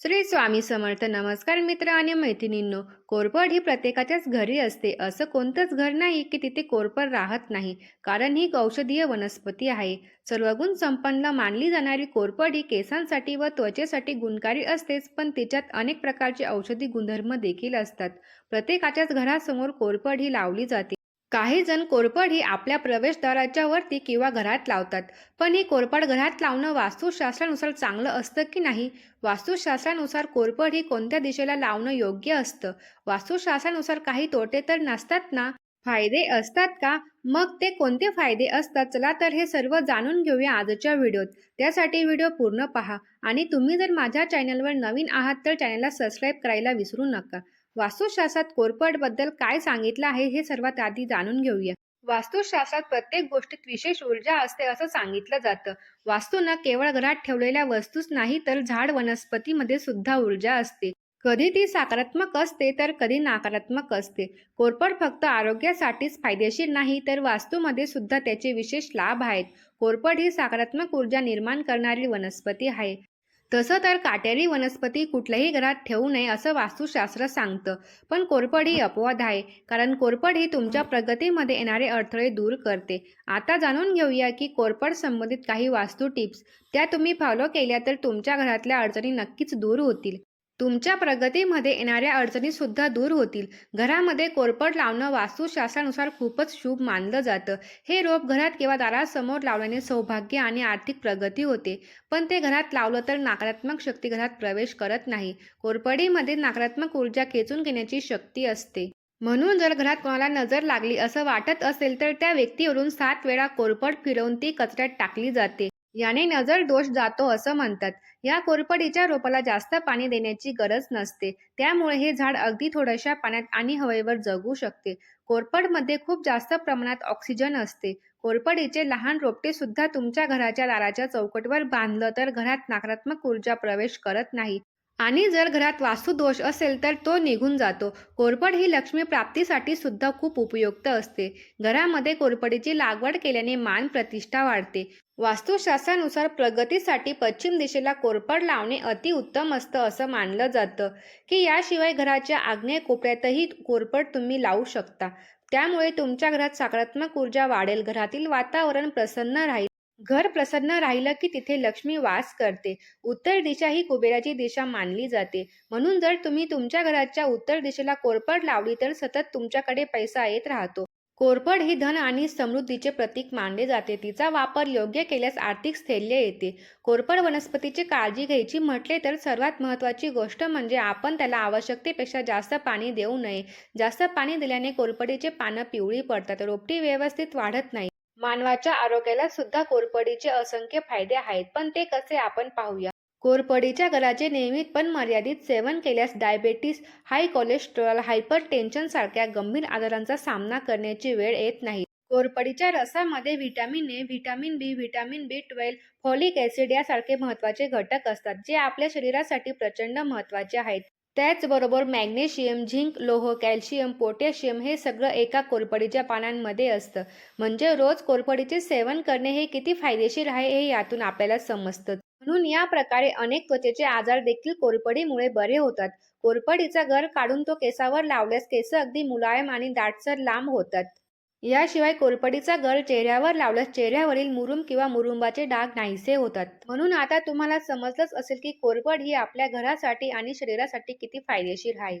श्री स्वामी समर्थ नमस्कार मित्र आणि मैत्रिणींनो कोरपड ही प्रत्येकाच्याच घरी असते. असं कोणतंच घर नाही की तिथे कोरपड राहत नाही कारण ही औषधीय वनस्पती आहे. सर्वगुण संपन्न मानली जाणारी कोरपड ही केसांसाठी व त्वचेसाठी गुणकारी असतेच पण तिच्यात अनेक प्रकारचे औषधी गुणधर्म देखील असतात. प्रत्येकाच्याच घरासमोर कोरपड ही लावली जाते. काही जण कोरपड ही आपल्या प्रवेशद्वाराच्या वरती किंवा घरात लावतात. पण ही कोरपड घरात लावणं वास्तुशास्त्रानुसार चांगलं असतं की नाही? वास्तुशास्त्रानुसार कोरपड ही कोणत्या दिशेला लावणं योग्य असतं? वास्तुशास्त्रानुसार काही तोटे तर नसतात ना? फायदे असतात का? मग ते कोणते फायदे असतात? चला तर हे सर्व जाणून घेऊया आजच्या व्हिडिओत. त्यासाठी व्हिडिओ पूर्ण पहा. आणि तुम्ही जर माझ्या चॅनलवर नवीन आहात तर चॅनलला सबस्क्राईब करायला विसरू नका. वास्तुशास्त्रात कोरपडबद्दल काय सांगितलं आहे हे सर्वात आधी जाणून घेऊया. वास्तुशास्त्रात प्रत्येक गोष्टीत विशेष ऊर्जा असते असं सांगितलं जातं. वास्तूनं केवळ घरात ठेवलेल्या वस्तूच नाही तर झाड वनस्पतीमध्ये सुद्धा ऊर्जा असते. कधी ती सकारात्मक असते तर कधी नकारात्मक असते. कोरपड फक्त आरोग्यासाठीच फायदेशीर नाही तर वास्तूमध्ये सुद्धा त्याचे विशेष लाभ आहेत. कोरपड ही सकारात्मक ऊर्जा निर्माण करणारी वनस्पती आहे. तसं तर काटेरी वनस्पती कुठल्याही घरात ठेवू नये असं वास्तुशास्त्र सांगतं. पण कोरपड ही अपवाद आहे कारण कोरपड ही तुमच्या प्रगतीमध्ये येणारे अडथळे दूर करते. आता जाणून घेऊया की कोरपड संबंधित काही वास्तू टिप्स त्या तुम्ही फॉलो केल्या तर तुमच्या घरातल्या अडचणी नक्कीच दूर होतील. तुमच्या प्रगतीमध्ये येणाऱ्या अडचणी सुद्धा दूर होतील. घरामध्ये कोरपड लावणं वास्तुशास्त्रानुसार खूपच शुभ मानलं जातं. हे रोप घरात किंवा दारासमोर लावल्याने सौभाग्य आणि आर्थिक प्रगती होते. पण ते घरात लावलं तर नकारात्मक शक्ती घरात प्रवेश करत नाही. कोरपडीमध्ये नकारात्मक ऊर्जा खेचून घेण्याची शक्ती असते. म्हणून जर घरात कोणाला नजर लागली असं वाटत असेल तर त्या व्यक्तीवरून सात वेळा कोरपड फिरवून ती कचऱ्यात टाकली जाते. याने नजर दोष जातो असं म्हणतात. या कोरपडीच्या रोपाला जास्त पाणी देण्याची गरज नसते. त्यामुळे हे झाड अगदी थोड्याशा पाण्यात आणि हवेवर जगू शकते. कोरपडमध्ये खूप जास्त प्रमाणात ऑक्सिजन असते. कोरपडीचे लहान रोपटे सुद्धा तुमच्या घराच्या दाराच्या चौकटवर बांधलं तर घरात नकारात्मक ऊर्जा प्रवेश करत नाही. आणि जर घरात वास्तुदोष असेल तर तो निघून जातो. कोरपड ही लक्ष्मी प्राप्तीसाठी सुद्धा खूप उपयुक्त असते. घरामध्ये कोरपडीची लागवड केल्याने मान प्रतिष्ठा वाढते. वास्तुशास्त्रानुसार प्रगतीसाठी पश्चिम दिशेला कोरपड लावणे अतिउत्तम असतं असं मानलं जातं. की याशिवाय घराच्या आग्नेय कोपऱ्यातही कोरपड तुम्ही लावू शकता. त्यामुळे तुमच्या घरात सकारात्मक ऊर्जा वाढेल. घरातील वातावरण प्रसन्न राहील. घर प्रसन्न राहिलं की तिथे लक्ष्मी वास करते. उत्तर दिशा ही कुबेराची दिशा मानली जाते. म्हणून जर तुम्ही तुमच्या घराच्या उत्तर दिशेला कोरपड लावली तर सतत तुमच्याकडे पैसा येत राहतो. कोरपड ही धन आणि समृद्धीचे प्रतीक मानले जाते. तिचा वापर योग्य केल्यास आर्थिक स्थैर्य येते. कोरपड वनस्पतीची काळजी घ्यायची म्हटले तर सर्वात महत्त्वाची गोष्ट म्हणजे आपण त्याला आवश्यकतेपेक्षा जास्त पाणी देऊ नये. जास्त पाणी दिल्याने कोरपडीचे पानं पिवळी पडतात. रोपटी व्यवस्थित वाढत नाही. मानवाच्या आरोग्याला सुद्धा कोरपडीचे असंख्य फायदे आहेत पण ते कसे आपण पाहूया? कोरपडीच्या गराचे नियमित पण मर्यादित सेवन केल्यास diabetes high cholesterol hypertension सारख्या गंभीर आजारांचा सामना करण्याची वेळ येत नाही. कोरपडीच्या रसामध्ये vitamin A vitamin B vitamin B twelve folic acid यासारखे महत्त्वाचे घटक असतात जे आपल्या शरीरासाठी प्रचंड महत्त्वाचे आहेत. त्याचबरोबर मॅग्नेशियम झिंक लोह कॅल्शियम पोटॅशियम हे सगळं एका कोरपडीच्या पानांमध्ये असतं. म्हणजे रोज कोरपडीचे सेवन करणे हे किती फायदेशीर आहे हे यातून आपल्याला समजतं. म्हणून या प्रकारे अनेक त्वचेचे आजार देखील कोरपडीमुळे बरे होतात. कोरपडीचा घर काढून तो केसावर लावल्यास केस अगदी मुलायम आणि दाटसर लांब होतात. याशिवाय कोरपडीचा गर चेहऱ्यावर लावल्यास चेहऱ्यावरील मुरुम किंवा मुरुंबाचे डाग नाहीसे होतात. म्हणून आता तुम्हाला समजलंच असेल की कोरपड ही आपल्या घरासाठी आणि शरीरासाठी किती फायदेशीर आहे.